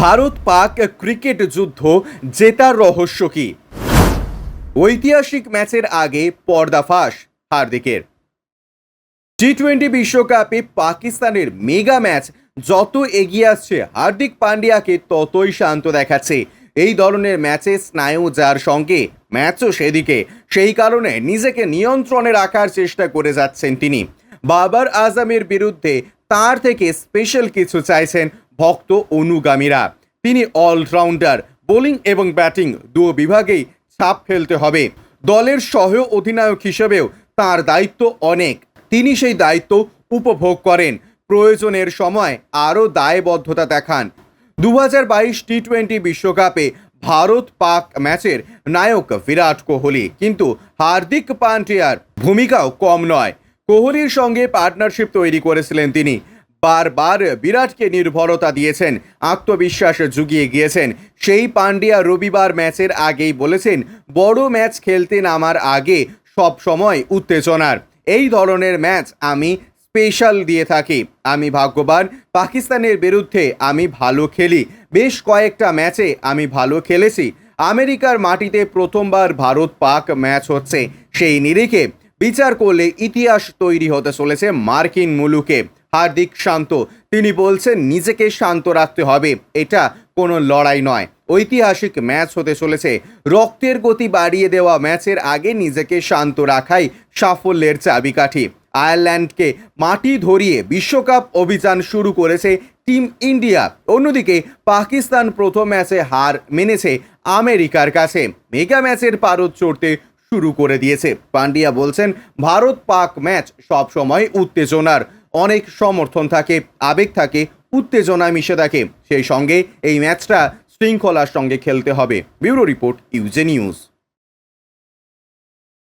Bharat Pak cricket যুদ্ধ জেতার রহস্য কি? ঐতিহাসিক ম্যাচের আগে পর্দাফাশ হার্দিকের। টি টোয়েন্টি বিশ্বকাপে পাকিস্তানের মেগা ম্যাচ যত এগিয়ে আসছে, হার্দিক পান্ডিয়াকে ততই শান্ত দেখাচ্ছে। এই ধরনের ম্যাচে স্নায়ু যার সঙ্গে ম্যাচও সেদিকে, সেই কারণে নিজেকে নিয়ন্ত্রণে রাখার চেষ্টা করে যাচ্ছেন তিনি। বাবার আজমের বিরুদ্ধে তার থেকে স্পেশাল কিছু চাইছেন ভক্ত অনুগামীরা। তিনি অলরাউন্ডার বোলিং এবং ব্যাটিং দুও বিভাগেই ছাপ ফেলতে হবে। দলের সহ অধিনায়ক হিসেবেও তার দায়িত্ব অনেক। তিনি সেই দায়িত্ব উপভোগ করেন। প্রয়োজনের সময় আরও দায়বদ্ধতা দেখান। দু হাজার বাইশ টি টোয়েন্টি বিশ্বকাপে ভারত পাক ম্যাচের নায়ক বিরাট কোহলি। কিন্তু হার্দিক পান্ডিয়ার ভূমিকাও কম নয়। কোহলির সঙ্গে পার্টনারশিপ তৈরি করেছিলেন তিনি। বারবার বিরাটকে নির্ভরতা দিয়েছেন, আত্মবিশ্বাস জুগিয়ে গিয়েছেন। সেই পান্ডিয়া রবিবার ম্যাচের আগেই বলেছেন, বড় ম্যাচ খেলতে নামার আগে সব সময় উত্তেজনার। এই ধরনের ম্যাচ আমি স্পেশাল দিয়ে থাকি। আমি ভাগ্যবান, পাকিস্তানের বিরুদ্ধে আমি ভালো খেলি। বেশ কয়েকটা ম্যাচে আমি ভালো খেলেছি। আমেরিকার মাটিতে প্রথমবার ভারত পাক ম্যাচ হচ্ছে সেই নিরিখে। বিচার করলে ইতিহাস তৈরি হতে চলেছে মার্কিন মুলুকে। হার্দিক শান্ত। তিনি বলছেন, নিজেকে শান্ত রাখতে হবে। এটা কোনো লড়াই নয়। ঐতিহাসিক ম্যাচ হতে চলেছে। রক্তের গতি বাড়িয়ে দেওয়া ম্যাচের আগে নিজেকে শান্ত রাখাই সাফল্যের চাবিকাঠি। আয়ারল্যান্ডকে মাটি ধরিয়ে বিশ্বকাপ অভিযান শুরু করেছে টিম ইন্ডিয়া। অন্যদিকে, পাকিস্তান প্রথম ম্যাচে হার মেনেছে আমেরিকার কাছে। মেগা ম্যাচের পারদ চড়তে শুরু করে দিয়েছে। পান্ডিয়া বলছেন, ভারত পাক ম্যাচ সবসময় উত্তেজনার। অনেক সমর্থন থাকে, আবেগ থাকে, উত্তেজনায় মিশে থাকে। সেই সঙ্গে এই ম্যাচটা শৃঙ্খলার সঙ্গে খেলতে হবে। ব্যুরো রিপোর্ট, ইউজে নিউজ।